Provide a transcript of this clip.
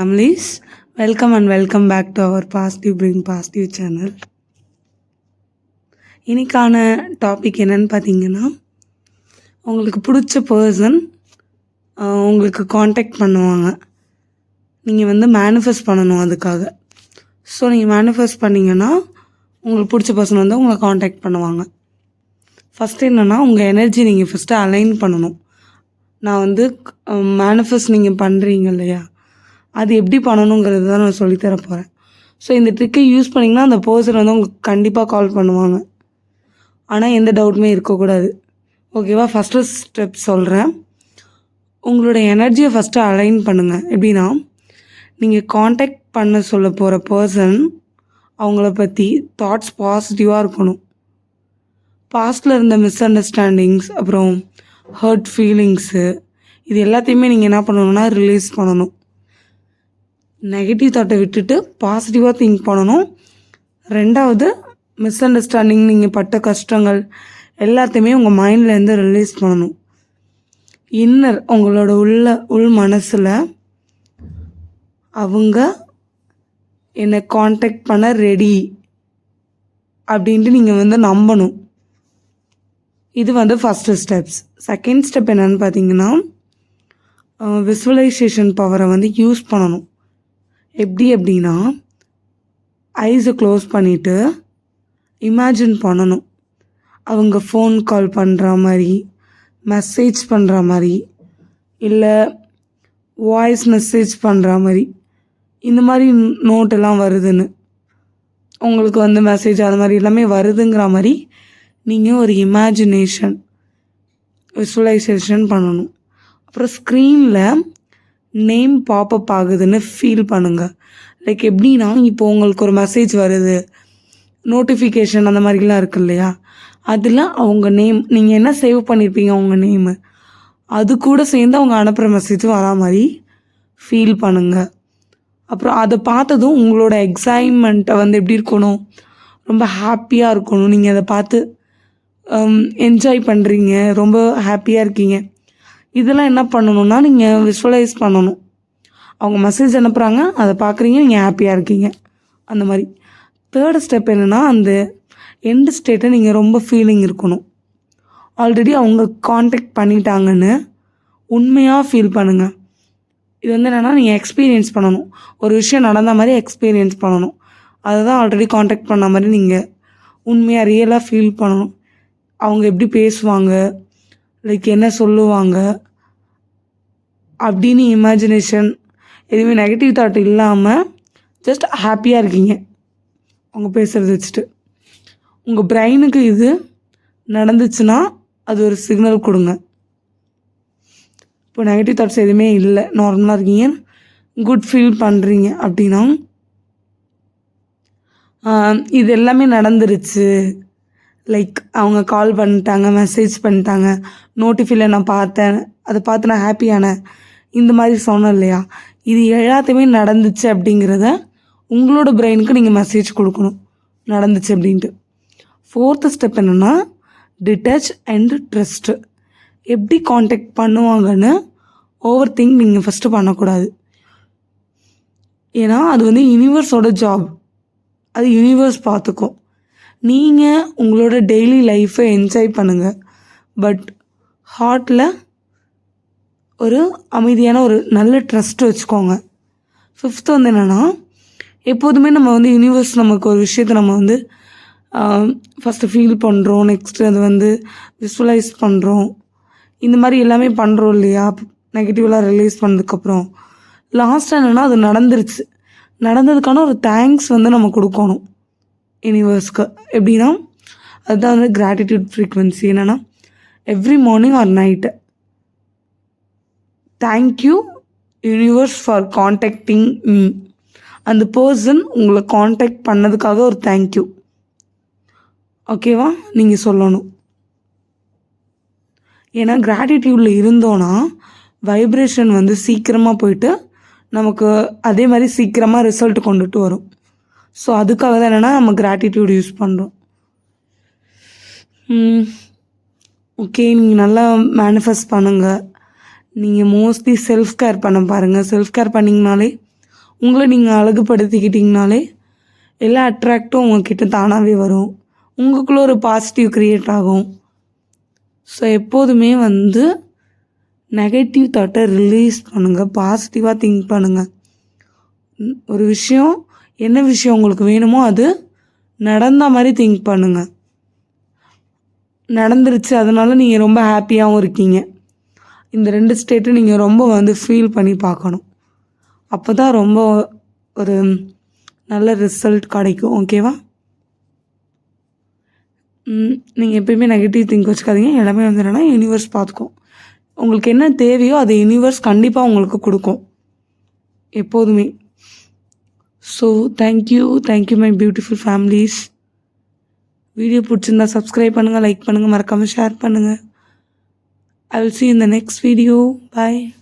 Families welcome and welcome back to our positive bring positive channel இன்னைக்கான topic என்னன்னு பார்த்தீங்கன்னா உங்களுக்கு பிடிச்ச பர்சன் உங்களுக்கு காண்டாக்ட் பண்ணுவாங்க. நீங்கள் வந்து மேனிஃபெஸ்ட் பண்ணணும் அதுக்காக. ஸோ நீங்கள் மேனிஃபெஸ்ட் பண்ணிங்கன்னா உங்களுக்கு பிடிச்ச பர்சன் வந்து உங்களை காண்டாக்ட் பண்ணுவாங்க. ஃபஸ்ட்டு என்னென்னா உங்கள் எனர்ஜி நீங்கள் ஃபஸ்ட்டு அலைன் பண்ணணும். நான் வந்து மேனிஃபெஸ்ட் நீங்கள் பண்ணுறீங்க இல்லையா? அது எப்படி பண்ணணுங்கிறது தான் நான் சொல்லித்தர போகிறேன் ஸோ இந்த ட்ரிக்கை யூஸ் பண்ணிங்கன்னா அந்த பர்சன் வந்து உங்களுக்கு கண்டிப்பாக கால் பண்ணுவாங்க. ஆனால் எந்த டவுட்டுமே இருக்கக்கூடாது. ஓகேவா ஃபஸ்ட்டு ஸ்டெப் சொல்கிறேன் உங்களோட எனர்ஜியை ஃபஸ்ட்டு அலைன் பண்ணுங்கள் எப்படின்னா நீங்கள் காண்டாக்ட் பண்ண சொல்ல போகிற பர்சன் அவங்கள பற்றி தாட்ஸ் பாசிட்டிவாக இருக்கணும். பாஸ்டில் இருந்த மிஸ் அண்டர்ஸ்டாண்டிங்ஸ் அப்புறம் ஹர்ட் ஃபீலிங்ஸு இது எல்லாத்தையுமே நீங்கள் என்ன பண்ணணும்னா ரிலீஸ் பண்ணணும். நெகட்டிவ் தாட்டை விட்டுட்டு பாசிட்டிவாக திங்க் பண்ணணும். ரெண்டாவது மிஸ் அண்டர்ஸ்டாண்டிங் நீங்கள் பட்ட கஷ்டங்கள் எல்லாத்தையுமே உங்கள் மைண்ட்லேருந்து ரிலீஸ் பண்ணணும். இன்னர் உங்களோட உள்ள உள் மனசில் அவங்க என்னை காண்டாக்ட் பண்ண ரெடி அப்படின்ட்டு நீங்கள் வந்து நம்பணும். இது வந்து ஃபஸ்ட்டு ஸ்டெப்ஸ் செகண்ட் ஸ்டெப் என்னென்னு பார்த்தீங்கன்னா விசுவலைசேஷன் பவரை வந்து யூஸ் பண்ணணும். எப்படி அப்படின்னா ஐஸை க்ளோஸ் பண்ணிவிட்டு இமேஜின் பண்ணணும். அவங்க ஃபோன் கால் பண்ணுற மாதிரி மெசேஜ் பண்ணுற மாதிரி இல்லை வாய்ஸ் மெசேஜ் பண்ணுற மாதிரி இந்த மாதிரி நோட்டெல்லாம் வருதுன்னு. உங்களுக்கு வந்து மெசேஜ் அது மாதிரி எல்லாமே வருதுங்கிற மாதிரி நீங்கள் ஒரு இமேஜினேஷன் விசுவலைசேஷன் பண்ணணும். அப்புறம் ஸ்க்ரீனில் நேம் பாப்பப் ஆகுதுன்னு ஃபீல் பண்ணுங்கள் லைக் எப்படின்னா இப்போ உங்களுக்கு ஒரு மெசேஜ் வருது நோட்டிஃபிகேஷன் அந்த மாதிரிலாம் இருக்கு இல்லையா? அதில் அவங்க நேம் நீங்கள் என்ன சேவ் பண்ணியிருப்பீங்க அவங்க நேமு அது கூட சேர்ந்து அவங்க அனுப்புகிற மெசேஜும் வரா மாதிரி ஃபீல் பண்ணுங்கள் அப்புறம் அதை பார்த்ததும் உங்களோட எக்ஸைட்மெண்ட்டை வந்து எப்படி இருக்கணும்? ரொம்ப ஹாப்பியாக இருக்கணும். நீங்கள் அதை பார்த்து என்ஜாய் பண்ணுறீங்க ரொம்ப ஹாப்பியாக இருக்கீங்க. இதெல்லாம் என்ன பண்ணணும்னா நீங்கள் விஷுவலைஸ் பண்ணணும். அவங்க மெசேஜ் அனுப்புகிறாங்க அதை பார்க்குறீங்க நீங்கள் ஹாப்பியாக இருக்கீங்க. அந்த மாதிரி. தேர்ட் ஸ்டெப் என்னென்னா அந்த எண்டு ஸ்டேட்டை நீங்கள் ரொம்ப ஃபீலிங் இருக்கணும். ஆல்ரெடி அவங்க காண்டாக்ட் பண்ணிட்டாங்கன்னு உண்மையாக ஃபீல் பண்ணுங்கள் இது வந்து என்னென்னா நீங்கள் எக்ஸ்பீரியன்ஸ் பண்ணணும். ஒரு விஷயம் நடந்த மாதிரி எக்ஸ்பீரியன்ஸ் பண்ணணும். அதுதான் ஆல்ரெடி காண்டாக்ட் பண்ண மாதிரி நீங்கள் உண்மையாக ரியலாக ஃபீல் பண்ணணும். அவங்க எப்படி பேசுவாங்க? லைக் என்ன சொல்லுவாங்க? அப்படின்னு இமேஜினேஷன் எதுவுமே நெகட்டிவ் தாட் இல்லாமல் ஜஸ்ட் ஹாப்பியாக இருக்கீங்க. அவங்க பேசுகிறத வச்சுட்டு. உங்கள் பிரெயினுக்கு இது நடந்துச்சுன்னா அது ஒரு சிக்னல் கொடுங்க. இப்போ நெகட்டிவ் தாட்ஸ் எதுவுமே இல்லை. நார்மலாக இருக்கீங்க. குட் ஃபீல் பண்ணுறீங்க அப்படின்னா இது எல்லாமே நடந்துருச்சு. லைக் அவங்க கால் பண்ணிட்டாங்க மெசேஜ் பண்ணிட்டாங்க. நோட்டிஃபைல நான் பார்த்தேன். அதை பார்த்து நான் ஹாப்பியானேன் இந்த மாதிரி சொன்னோம் இல்லையா இது எல்லாத்தையுமே நடந்துச்சு அப்படிங்கிறத உங்களோட பிரெயினுக்கு நீங்கள் மெசேஜ் கொடுக்கணும். நடந்துச்சு அப்படின்ட்டு. ஃபோர்த்து ஸ்டெப் என்னென்னா டிட்டச் அண்ட் ட்ரஸ்ட்டு எப்படி காண்டாக்ட் பண்ணுவாங்கன்னு ஓவர் திங்க் நீங்கள் ஃபஸ்ட்டு பண்ணக்கூடாது. ஏன்னா அது வந்து யூனிவர்ஸோட ஜாப் அது யூனிவர்ஸ் பார்த்துக்கும் நீங்கள் உங்களோட டெய்லி லைஃப்பை என்ஜாய் பண்ணுங்கள் பட் ஹார்ட்டில் ஒரு அமைதியான ஒரு நல்ல ட்ரஸ்ட் வச்சுக்கோங்க. ஃபிஃப்த்து வந்து என்னென்னா எப்போதுமே நம்ம வந்து யூனிவர்ஸ் நமக்கு ஒரு விஷயத்த நம்ம வந்து ஃபஸ்ட்டு ஃபீல் பண்ணுறோம் நெக்ஸ்ட்டு அது வந்து விஸ்வலைஸ் பண்ணுறோம் இந்த மாதிரி எல்லாமே பண்ணுறோம் இல்லையா? நெகட்டிவெலாம் ரிலீஸ் பண்ணதுக்கப்புறம். லாஸ்ட்டாக என்னென்னா அது நடந்துருச்சு. நடந்ததுக்கான ஒரு தேங்க்ஸ் வந்து நம்ம கொடுக்கணும். யூனிவர்ஸ்க்கு எப்படின்னா அதுதான் வந்து கிராட்டிடியூட் ஃப்ரீக்வன்சி என்னென்னா every morning or night thank you universe for contacting me அந்த பர்சன் உங்களை காண்டாக்ட் பண்ணதுக்காக ஒரு தேங்க்யூ ஓகேவா நீங்கள் சொல்லணும். ஏன்னா கிராட்டிடியூடில் இருந்தோன்னா வைப்ரேஷன் வந்து சீக்கிரமாக போயிட்டு நமக்கு அதே மாதிரி சீக்கிரமாக ரிசல்ட் கொண்டுட்டு வரும். ஸோ அதுக்காக தான் என்னென்னா நம்ம கிராட்டிடியூட் யூஸ் பண்ணுறோம் ஓகே நீங்கள் நல்லா மேனிஃபெஸ்ட் பண்ணுங்கள் நீங்கள் மோஸ்ட்லி செல்ஃப் கேர் பண்ண பாருங்கள் செல்ஃப் கேர் பண்ணிங்கனாலே உங்களை நீங்கள் அழகுபடுத்திக்கிட்டிங்கனாலே எல்லா அட்ராக்டும் உங்ககிட்ட தானாகவே வரும். உங்களுக்குள்ளே ஒரு பாசிட்டிவ் க்ரியேட் ஆகும். ஸோ எப்போதுமே வந்து நெகட்டிவ் தாட்டை ரிலீஸ் பண்ணுங்கள் பாசிட்டிவாக திங்க் பண்ணுங்கள் ஒரு விஷயம் என்ன விஷயம் உங்களுக்கு வேணுமோ அது நடந்த மாதிரி திங்க் பண்ணுங்கள் நடந்துருச்சு அதனால நீங்கள் ரொம்ப ஹாப்பியாகவும் இருக்கீங்க. இந்த ரெண்டு ஸ்டேட்டும் நீங்கள் ரொம்ப வந்து ஃபீல் பண்ணி பார்க்கணும். அப்போ தான் ரொம்ப ஒரு நல்ல ரிசல்ட் கிடைக்கும். ஓகேவா நீங்கள் எப்பயுமே நெகட்டிவ் திங்க் வச்சுக்காதீங்க. எல்லாமே வந்து என்னென்னா யூனிவர்ஸ் பார்த்துக்கும். உங்களுக்கு என்ன தேவையோ அது யூனிவர்ஸ் கண்டிப்பாக உங்களுக்கு கொடுக்கும். எப்போதுமே. So thank you thank you my beautiful families video பிடிச்சிருந்தா சப்ஸ்கிரைப் பண்ணுங்கள் லைக் பண்ணுங்கள் மறக்காமல் ஷேர் பண்ணுங்கள் I will see you in the next video. Bye.